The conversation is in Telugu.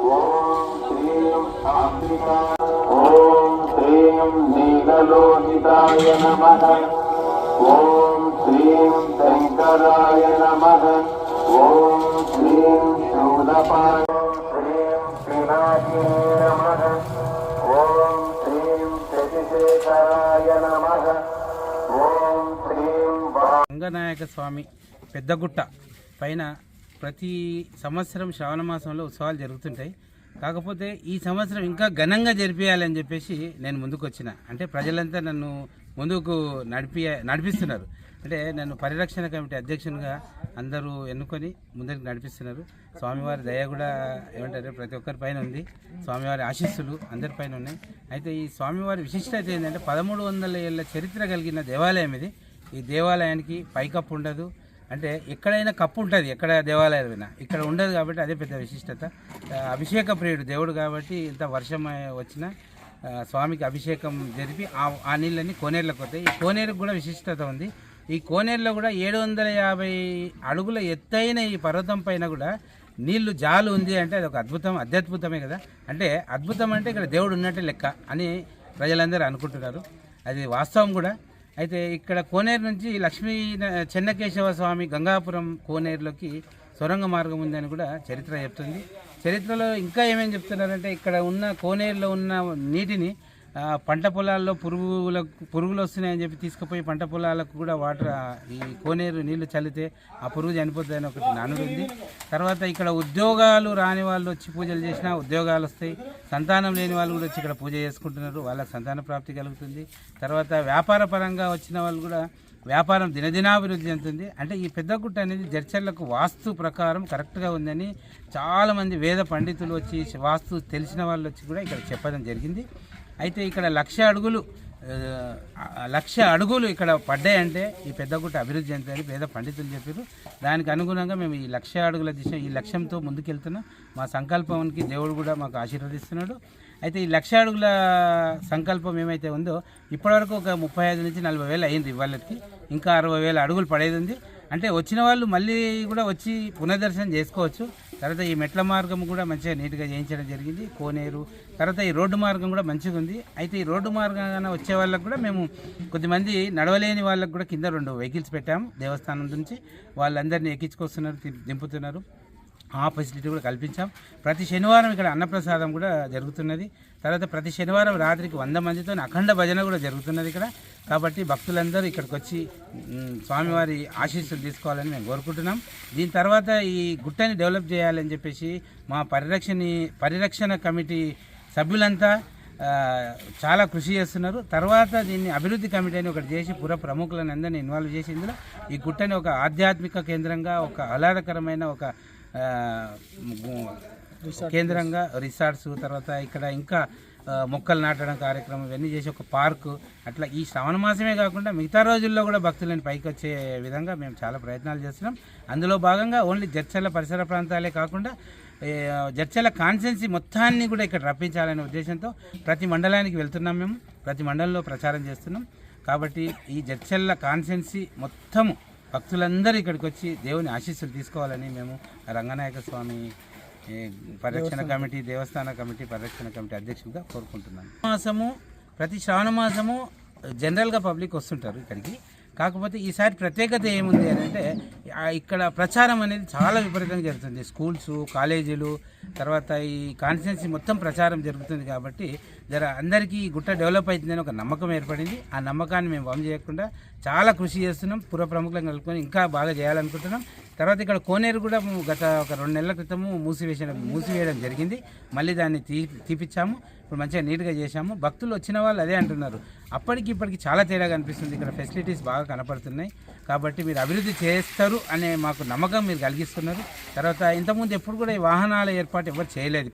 ఓం శ్రీం నీలలోహితాయ నమ ఓం శ్రీం శంకరాయ నమ ఓం శ్రీం శూలపాయ శ్రీం శ్రీనాథినే నమ ఓం శ్రీం శశిశేఖరాయ నమ ఓం శ్రీం రంగనాయక స్వామి పెద్దగుట్ట పైన ప్రతి సంవత్సరం శ్రావణ మాసంలో ఉత్సవాలు జరుగుతుంటాయి. కాకపోతే ఈ సంవత్సరం ఇంకా ఘనంగా జరిపించాలని చెప్పేసి నేను ముందుకు వచ్చిన అంటే ప్రజలంతా నన్ను ముందుకు నడిపి నడిపిస్తున్నారు. అంటే నన్ను పరిరక్షణ కమిటీ అధ్యక్షునిగా అందరూ ఎన్నుకొని ముందుకు నడిపిస్తున్నారు. స్వామివారి దయ కూడా ఏమంటారు ప్రతి ఒక్కరి పైన ఉంది. స్వామివారి ఆశీస్సులు అందరిపైన ఉన్నాయి. అయితే ఈ స్వామివారి విశిష్టత ఏంటంటే పదమూడు వందల ఏళ్ళ చరిత్ర కలిగిన దేవాలయం ఇది. ఈ దేవాలయానికి పైకప్పు ఉండదు. అంటే ఎక్కడైనా కప్పు ఉంటుంది ఎక్కడ దేవాలయమైనా ఇక్కడ ఉండదు కాబట్టి అదే పెద్ద విశిష్టత. అభిషేక ప్రియుడు దేవుడు కాబట్టి ఇంత వర్షం వచ్చిన వచ్చినా స్వామికి అభిషేకం జరిపి ఆ నీళ్ళని కోనేరులకు వస్తాయి ఈ కోనేరుకు కూడా విశిష్టత ఉంది. ఈ కోనేరులో కూడా ఏడు వందల యాభై అడుగుల ఎత్తైన ఈ పర్వతం పైన కూడా నీళ్ళు జాలు ఉంది అంటే అది ఒక అద్భుతం అత్యద్భుతమే కదా. అంటే అద్భుతం అంటే ఇక్కడ దేవుడు ఉన్నట్టే లెక్క అని ప్రజలందరూ అనుకుంటున్నారు. అది వాస్తవం కూడా. అయితే ఇక్కడ కోనేరు నుంచి లక్ష్మీ చెన్నకేశవ స్వామి గంగాపురం కోనేరులోకి సొరంగ మార్గం ఉందని కూడా చరిత్ర చెప్తుంది. చరిత్రలో ఇంకా ఏమేమి చెప్తున్నారంటే ఇక్కడ ఉన్న కోనేరులో ఉన్న నీటిని పంట పొలాల్లో పురుగులకు పురుగులు వస్తున్నాయని చెప్పి తీసుకుపోయి పంట పొలాలకు కూడా వాటర్ ఈ కోనేరు నీళ్ళు చల్లితే ఆ పురుగు చనిపోతుంది ఒకటి నానుడు ఉంది. తర్వాత ఇక్కడ ఉద్యోగాలు రాని వాళ్ళు వచ్చి పూజలు చేసినా ఉద్యోగాలు వస్తాయి. సంతానం లేని వాళ్ళు కూడా వచ్చి ఇక్కడ పూజ చేసుకుంటున్నారు. వాళ్ళకి సంతాన ప్రాప్తి కలుగుతుంది. తర్వాత వ్యాపార పరంగా వచ్చిన వాళ్ళు కూడా వ్యాపారం దినదినాభివృద్ధి చెందుతుంది. అంటే ఈ పెద్దగుట్ట అనేది జడ్చర్లకు వాస్తు ప్రకారం కరెక్ట్గా ఉందని చాలామంది వేద పండితులు వచ్చి వాస్తు తెలిసిన వాళ్ళు వచ్చి కూడా ఇక్కడ చెప్పడం జరిగింది. అయితే ఇక్కడ లక్ష అడుగులు లక్ష అడుగులు ఇక్కడ పడ్డాయంటే ఈ పెద్దగుట్ట అభివృద్ధి చెందుతాయని పేద పండితులు చెప్పారు. దానికి అనుగుణంగా మేము ఈ లక్ష అడుగుల దిశ ఈ లక్ష్యంతో ముందుకెళ్తున్నాం. మా సంకల్పానికి దేవుడు కూడా మాకు ఆశీర్వదిస్తున్నాడు. అయితే ఈ లక్ష అడుగుల సంకల్పం ఏమైతే ఉందో ఇప్పటివరకు ఒక ముప్పై ఐదు నుంచి నలభై వేలు అయింది ఇవాళకి ఇంకా అరవై వేల అడుగులు పడేది ఉంది. అంటే వచ్చిన వాళ్ళు మళ్ళీ కూడా వచ్చి పునర్దర్శనం చేసుకోవచ్చు. తర్వాత ఈ మెట్ల మార్గం కూడా మంచిగా నీట్గా చేయించడం జరిగింది. కోనేరు తర్వాత ఈ రోడ్డు మార్గం కూడా మంచిగా ఉంది. అయితే ఈ రోడ్డు మార్గంగా వచ్చే వాళ్ళకు కూడా మేము కొద్దిమంది నడవలేని వాళ్ళకు కూడా కింద రెండు వెహికల్స్ పెట్టాము. దేవస్థానం నుంచి వాళ్ళందరినీ ఎక్కించుకొస్తున్నారు దింపుతున్నారు. ఆ ఫెసిలిటీ కూడా కల్పించాం. ప్రతి శనివారం ఇక్కడ అన్నప్రసాదం కూడా జరుగుతున్నది. తర్వాత ప్రతి శనివారం రాత్రికి వంద మందితో అఖండ భజన కూడా జరుగుతున్నది ఇక్కడ. కాబట్టి భక్తులందరూ ఇక్కడికి వచ్చి స్వామివారి ఆశీస్సులు తీసుకోవాలని మేము కోరుకుంటున్నాం. దీని తర్వాత ఈ గుట్టని డెవలప్ చేయాలని చెప్పేసి మా పరిరక్షణ పరిరక్షణ కమిటీ సభ్యులంతా చాలా కృషి చేస్తున్నారు. తర్వాత దీన్ని అభివృద్ధి కమిటీ అని ఒకటి చేసి పుర ప్రముఖులను అందరినీ ఇన్వాల్వ్ చేసి ఇందులో ఈ గుట్టని ఒక ఆధ్యాత్మిక కేంద్రంగా ఒక ఆహ్లాదకరమైన ఒక కేంద్రంగా రిసార్ట్స్ తర్వాత ఇక్కడ ఇంకా మొక్కలు నాటడం కార్యక్రమం ఇవన్నీ చేసి ఒక పార్కు అట్లా ఈ శ్రావణ మాసమే కాకుండా మిగతా రోజుల్లో కూడా భక్తులను పైకి వచ్చే విధంగా మేము చాలా ప్రయత్నాలు చేస్తున్నాం. అందులో భాగంగా ఓన్లీ జడ్చర్ల పరిసర ప్రాంతాలే కాకుండా జర్చల జడ్చర్ల కాన్సెన్సీ మొత్తాన్ని కూడా ఇక్కడ రప్పించాలనే ఉద్దేశంతో ప్రతి మండలానికి వెళ్తున్నాం మేము. ప్రతి మండలంలో ప్రచారం చేస్తున్నాం. కాబట్టి ఈ జడ్చర్ల కాన్సెన్సీ మొత్తము భక్తులందరూ ఇక్కడికి వచ్చి దేవుని ఆశీస్సులు తీసుకోవాలని మేము రంగనాయక స్వామి పరిరక్షణ కమిటీ దేవస్థాన కమిటీ పరిరక్షణ కమిటీ అధ్యక్షుడిగా కోరుకుంటున్నాను. మాసము ప్రతి శ్రావణ మాసము జనరల్గా పబ్లిక్ వస్తుంటారు ఇక్కడికి. కాకపోతే ఈసారి ప్రత్యేకత ఏముంది అని అంటే ఇక్కడ ప్రచారం అనేది చాలా విపరీతంగా జరుగుతుంది. స్కూల్స్ కాలేజీలు తర్వాత ఈ కాన్స్టిట్యున్సీ మొత్తం ప్రచారం జరుగుతుంది కాబట్టి జర అందరికీ ఈ గుట్ట డెవలప్ అవుతుందని ఒక నమ్మకం ఏర్పడింది. ఆ నమ్మకాన్ని మేము వమ్ చేయకుండా చాలా కృషి చేస్తున్నాం. పుర ప్రముఖులను కలుపుకొని ఇంకా బాగా చేయాలనుకుంటున్నాం. తర్వాత ఇక్కడ కోనేరు కూడా గత ఒక రెండు నెలల క్రితము మూసివేసిన మూసివేయడం జరిగింది. మళ్ళీ దాన్ని తీ తీపిచ్చాము. ఇప్పుడు మంచిగా నీట్గా చేశాము. భక్తులు వచ్చిన వాళ్ళు అదే అంటున్నారు. అప్పటికి ఇప్పటికి చాలా తేడా కనిపిస్తుంది. ఇక్కడ ఫెసిలిటీస్ బాగా కనపడుతున్నాయి. కాబట్టి మీరు అభివృద్ధి చేస్తారు అనే మాకు నమ్మకం మీరు కలిగిస్తున్నారు. తర్వాత ఇంతకుముందు ఎప్పుడు కూడా ఈ వాహనాల ఏర్పాటు ఎవరు చేయలేదు.